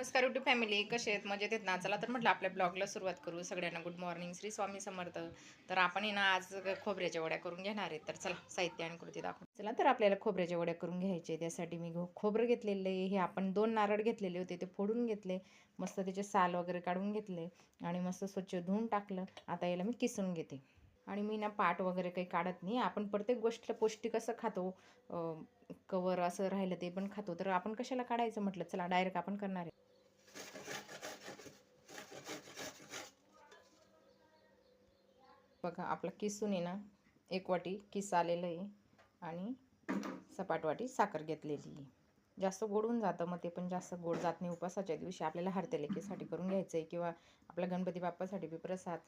नमस्कार YouTube family कसे आहेत? मजेत आहेत ना? चला तर म्हटलं आपल्या ब्लॉगला सुरुवात करू. सगळ्यांना गुड मॉर्निंग श्री स्वामी समर्थ. तर आपण आहे ना आज खोबऱ्याच्या वड्या करून घेणार आहेत. तर चला साहित्य आणि कृती दाखवू चला तर आपल्याला खोबऱ्याच्या वड्या करून घ्यायचे त्यासाठी मी खोबरं घेतलेलं आहे. हे आपण दोन नारळ घेतलेले होते. ते फोडून घेतले. मस्त त्याचे साल वगैरे काढून घेतले. आणि मस्त स्वच्छ धुवून टाकलं. आता याला मी किसून घेते. आणि मी ना पाट वगैरे काही काढत नाही. आपण प्रत्येक गोष्टीला पौष्टिक असं खातो. कवर असं राहिलं ते पण खातो. तर आपण कशाला काढायचं म्हटलं? चला डायरेक्ट आपण करणार आहे. बघा आपला किसून आहे ना एक वाटी किस आलेलं आहे आणि सपाट वाटी साखर घेतलेली आहे. जास्त गोड होऊन जातं मग ते पण जास्त गोड जात नाही. उपासाच्या दिवशी आपल्याला हरतेलेकीसाठी करून घ्यायचं आहे किंवा आपल्या गणपती बाप्पासाठी बी प्रसाद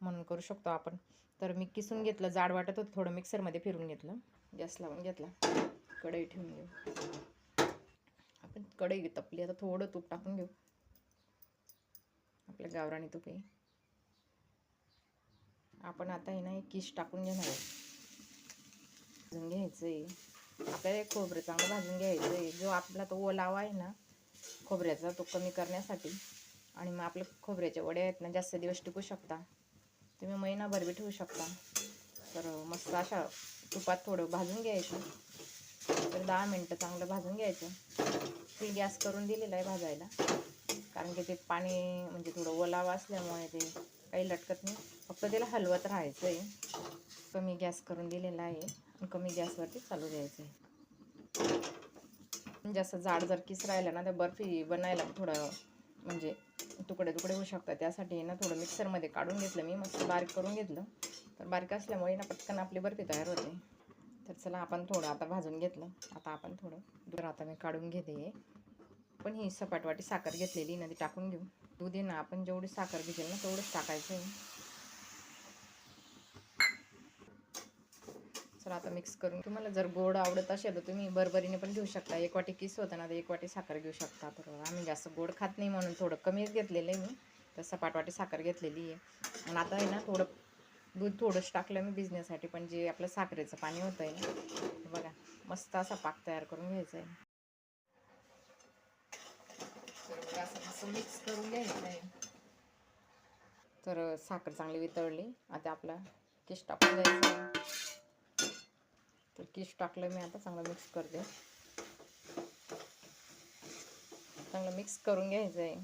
म्हणून करू शकतो आपण. तर मी किसून घेतलं जाड वाटत होतं थोडं मिक्सरमध्ये फिरून घेतलं. गॅस लावून घेतला. कढई ठेवून घेऊ. आपण कढई तपली. आता थोडं तूप टाकून घेऊ. आपल्या गावराणी तूप आहे. आपण आता आहे ना एक किश टाकून घेणार भाजून घ्यायचं आहे आपल्याला एक खोबरं चांगलं भाजून घ्यायचं आहे जो आपला तो ओलावा आहे ना खोबऱ्याचा तो कमी करण्यासाठी. आणि मग आपल्या खोबऱ्याच्या वड्या आहेत ना जास्त दिवस टिकू शकता. तुम्ही महिनाभर बी ठेवू शकता. तर मस्त अशा तुपात थोडं भाजून घ्यायचं. तर दहा मिनटं चांगलं भाजून घ्यायचं. ते गॅस करून दिलेला आहे भाजायला. कारण की ते पाणी म्हणजे थोडं ओलावा असल्यामुळे ते काही लटकत नाही. फक्त त्याला हलवत राहायचं आहे. कमी गॅस करून दिलेला आहे आणि कमी गॅसवरती चालू द्यायचं आहे. म्हणजे जास्त जाड जर किस राहिला ना तर बर्फी बनायला थोडं म्हणजे तुकडे तुकडे होऊ शकतात. त्यासाठी ना थोडं मिक्सरमध्ये काढून घेतलं मी. मस्त बारीक करून घेतलं. तर बारीक असल्यामुळे ना पटकन आपली बर्फी तयार होते. तर चला आपण थोडं आता भाजून घेतलं. आता आपण थोडं दूध आता मी काढून घेते. पण ही सपाटवाटी साखर घेतलेली ना ती टाकून घेऊ. दूध आहे ना आपण जेवढी साखर घेतली ना तेवढंच टाकायचं आहे. चला आता मिक्स करून. तुम्हाला जर गोड आवडत असेल तर तुम्ही बरबरीने पण घेऊ शकता. एक वाटी किस होतं ना तर एक वाटी साखर घेऊ शकता. तर आम्ही जास्त गोड खात नाही म्हणून थोडं कमीच घेतलेलं आहे मी. तर सपाटवाटी साखर घेतलेली आहे. आणि आता आहे ना थोडं दूध थोडंच टाकलं मी भिजण्यासाठी पण जे आपलं साखरेचं पाणी होतं आहे ना बघा मस्त असा पाक तयार करून घ्यायचा आहे तर असं असं मिक्स करून घ्यायचं आहे तर साखर चांगली वितळली आता आपला किस टाकून द्यायचं. आहे तर किस टाकलं मी आता चांगलं मिक्स करते. चांगलं मिक्स करून घ्यायचं आहे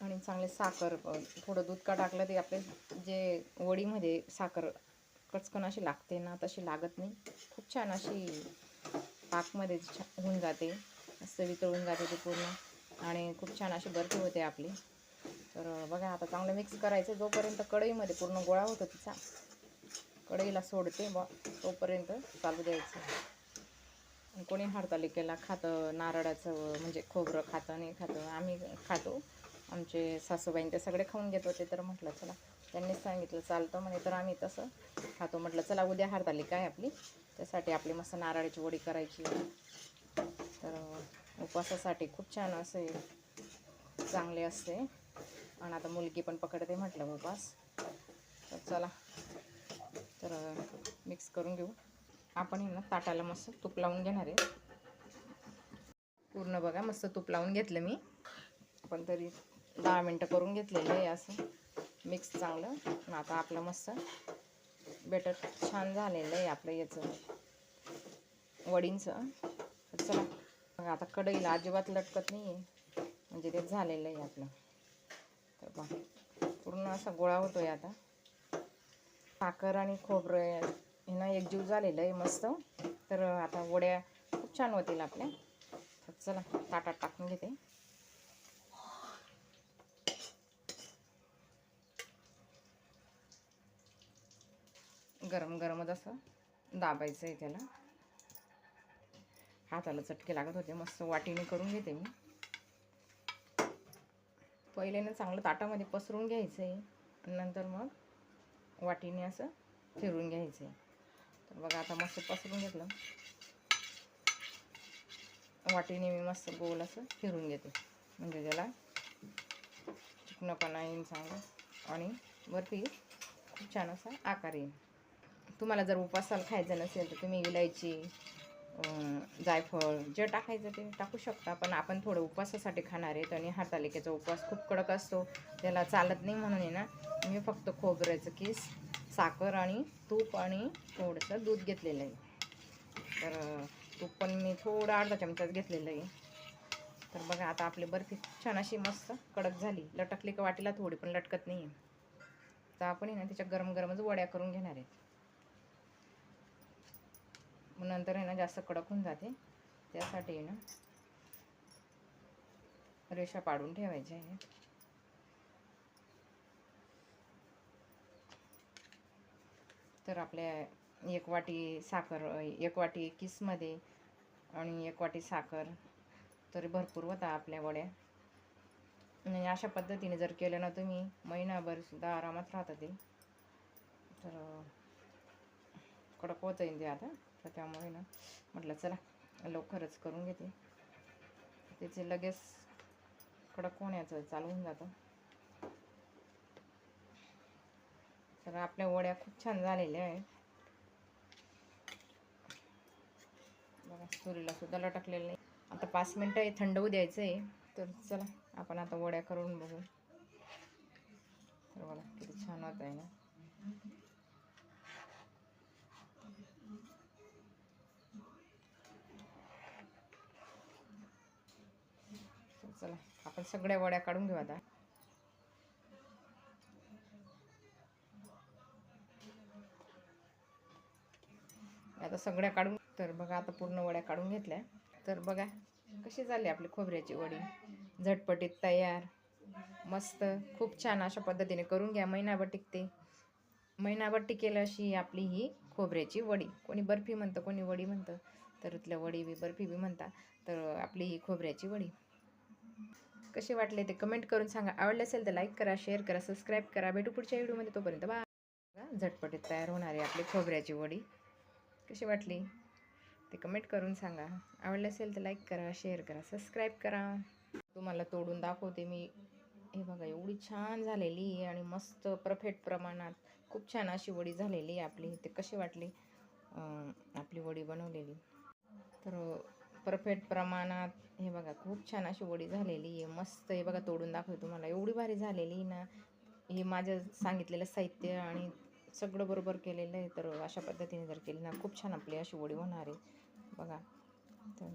आणि चांगले साखर थोडं दूध का टाकलं ते आपले जे वडीमध्ये साखर कचकन अशी लागते ना तशी लागत नाही. खूप छान अशी पाकमध्ये छा होऊन जाते. मस्त वितळून जाते ते पूर्ण. आणि खूप छान अशी बर्फी होते आपली. तर बघा आता चांगलं मिक्स करायचं. जोपर्यंत कढईमध्ये पूर्ण गोळा होतो तिचा कढईला सोडते ब तोपर्यंत चालू द्यायचं. आणि कोणी हरतालिकेला खातं नारळाचं म्हणजे खोबरं खातं नाही खातं आम्ही खातो. आमचे सासूबाईन ते सगळे खाऊन घेत होते तर म्हटलं चला. त्यांनीच सांगितलं चालतं म्हणे तर आम्ही तसं खातो. म्हटलं चला उद्या हरतालिका काय आपली? त्यासाठी आपली मस्त नारळाची वडी करायची. तर उपवासासाठी खूप छान असे चांगले असते. आणि आता मुलगी पण पकडते म्हटलं उपास तर चला. तर मिक्स करून घेऊ. आपण हे ना ताटाला मस्त तूप लावून घेणार आहे. पूर्ण बघा मस्त तूप लावून घेतलं मी. पण तरी दहा मिनटं करून घेतलेलं आहे असं. मिक्स चांगलं. आणि आता आपलं मस्त बेटर छान झालेलं आहे आपलं याचं. वडींचं. चला. मग आता कढईला अजिबात लटकत नाही आहे म्हणजे ते झालेलं आहे आपलं. तर बा पूर्ण असा गोळा होतो आहे आता. साखर आणि खोबरं हे ना एकजीव झालेलं आहे मस्त. तर आता वड्या खूप छान होतील आपल्या. चला ताटात टाकून घेते. गरम गरमच असं दाबायचं आहे त्याला. हाताला चटके लागत होते मस्त वाटीने करून घेते मी. पहिले ना चांगलं ताटामध्ये पसरून घ्यायचं आहे नंतर मग वाटीने असं फिरून घ्यायचं आहे तर बघा आता मस्त पसरून घेतलं. वाटीने मी मस्त गोल असं फिरून घेते. म्हणजे त्याला चिकनपणा येईल चांगलं आणि वरती खूप छान असा आकार येईल. तुम्हाला जर उपासाला खायचं नसेल तर तुम्ही इलायची जायफळ जे टाकायचं ते टाकू शकता. पण आपण थोडं उपवासासाठी खाणार आहेत आणि हातालिकेचा उपवास खूप कडक असतो. त्याला चालत नाही म्हणून आहे ना मी फक्त खोबऱ्याचं किस साखर आणि तूप आणि थोडंसं दूध घेतलेलं आहे. तर तूप पण मी थोडं अर्धा चमचाच घेतलेलं आहे. तर बघा आता आपली बर्फी छान अशी मस्त कडक झाली. लटकली का वाटीला थोडी पण लटकत नाही आहे तर आपण आहे ना त्याच्या गरम गरमच वड्या करून घेणार आहेत. मग नंतर आहे ना जास्त कडक होऊन जाते. त्यासाठी आहे ना रेषा पाडून ठेवायच्या आहे. तर आपल्या एक वाटी साखर एक वाटी किसमध्ये आणि एक वाटी साखर तरी भरपूर होता आपल्या वड्या. आणि अशा पद्धतीने जर केलं ना तुम्ही महिनाभर सुद्धा आरामात राहतं ते. तर कडक होतं ते आता. तर त्यामुळे ना. म्हटलं चला लवकरच करून घेते. त्याचे लगेच कडक होण्याचं चालू होऊन जातं. तर आपल्या वड्या खूप छान झालेल्या आहेत. बघा सुरीला सुद्धा लटकलेलं नाही. आता पाच मिनटं हे थंड होऊ द्यायचं आहे. तर चला आपण आता वड्या करून बघू. तर बघा किती छान होत आहे ना तर चला आपण सगळ्या वड्या काढून घेऊ आता. आता सगळ्या काढून तर बघा आता पूर्ण वड्या काढून घेतल्या. तर बघा कशी झाली आपली खोबऱ्याची वडी? झटपटीत तयार मस्त खूप छान अशा पद्धतीने करून घ्या महिनाभर टिकते. महिनाभर टिकेल अशी आपली ही खोबऱ्याची वडी. कोणी बर्फी म्हणतं कोणी वडी म्हणतं तर इथल्या वडी बी बर्फी बी म्हणतात तर आपली ही खोबऱ्याची वडी. कसे वाटले ते कमेंट करून सांगा. आवडले असेल तर लाईक करा शेअर करा सबस्क्राईब करा. भेटू पुढच्या व्हिडिओमध्ये तोपर्यंत बा झटपटीत तयार होणारे आपली खोबऱ्याची वडी. कशी वाटली? ते कमेंट करून सांगा. आवडलं असेल तर लाईक करा शेअर करा सबस्क्राईब करा. तुम्हाला तोडून दाखवते मी. हे बघा एवढी छान झालेली आहे आणि मस्त परफेक्ट प्रमाणात खूप छान अशी वडी झालेली आहे आपली. ते कशी वाटली? आपली वडी बनवलेली. तर परफेक्ट प्रमाणात हे बघा खूप छान अशी वडी झालेली आहे. मस्त हे बघा तोडून दाखवते तुम्हाला. एवढी भारी झालेली ना हे माझं सांगितलेलं साहित्य आणि सगळं बरोबर केलेलं आहे तर अशा पद्धतीने जर केली ना खूप छान आपली अशी वडी होणार आहे. बघा तर